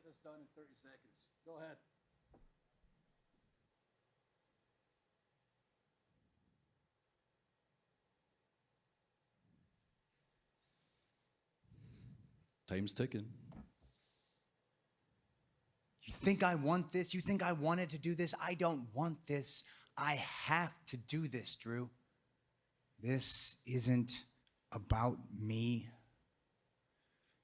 get this done in 30 seconds. Go ahead. Time's ticking. You think I want this? You think I wanted to do this? I don't want this. I have to do this, Drew. This isn't about me.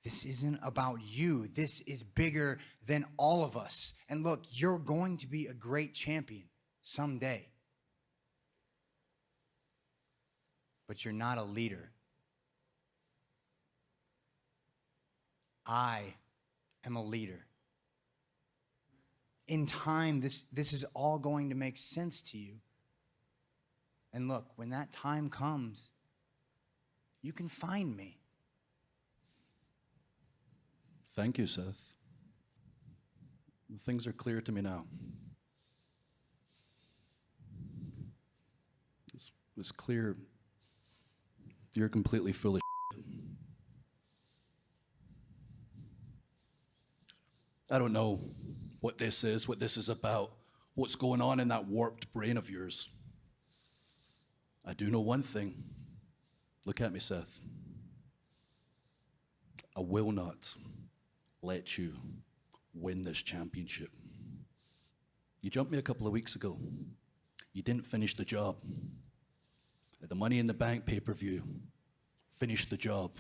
This isn't about you. This is bigger than all of us. And look, you're going to be a great champion someday. But you're not a leader. I am a leader in time, this, this is all going to make sense to you. And look, when that time comes, you can find me. Thank you, Seth. Things are clear to me now. It's, it's clear you're completely full of. I don't know what this is, what this is about, what's going on in that warped brain of yours. I do know one thing. Look at me, Seth. I will not let you win this championship. You jumped me a couple of weeks ago. You didn't finish the job. At the Money in the Bank pay per view, finish the job.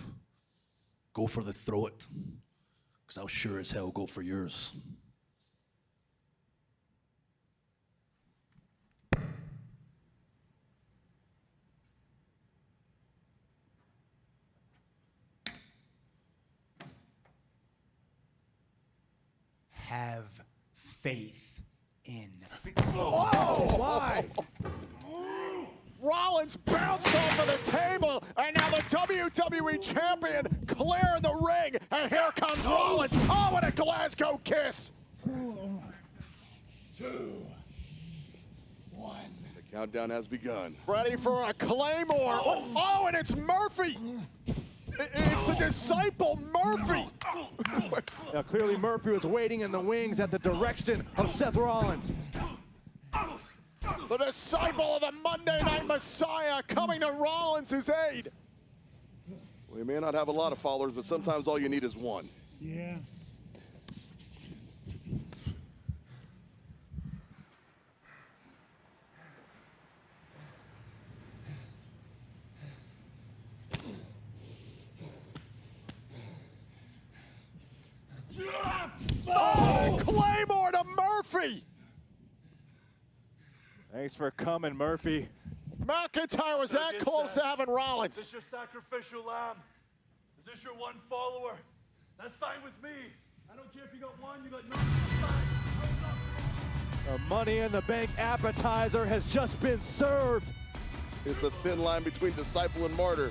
Go for the throat, because I'll sure as hell go for yours. Have faith in. Oh, Rollins bounced off of the table, and now the WWE Champion clearing the ring, and here comes Rollins. Oh, what a Glasgow kiss! Two, one. The countdown has begun. Ready for a Claymore. Oh, and it's Murphy. It's the disciple Murphy. Now, clearly Murphy was waiting in the wings at the direction of Seth Rollins. The disciple of the Monday Night Messiah coming to Rollins' aid. We may not have a lot of followers, but sometimes all you need is one. Yeah. Oh, Claymore to Murphy. Thanks for coming, Murphy. McIntyre was that close to having Is Rollins. this your sacrificial lamb? Is this your one follower? That's fine with me. I don't care if you got one, you got none. The Money in the Bank appetizer has just been served. It's a thin line between disciple and martyr.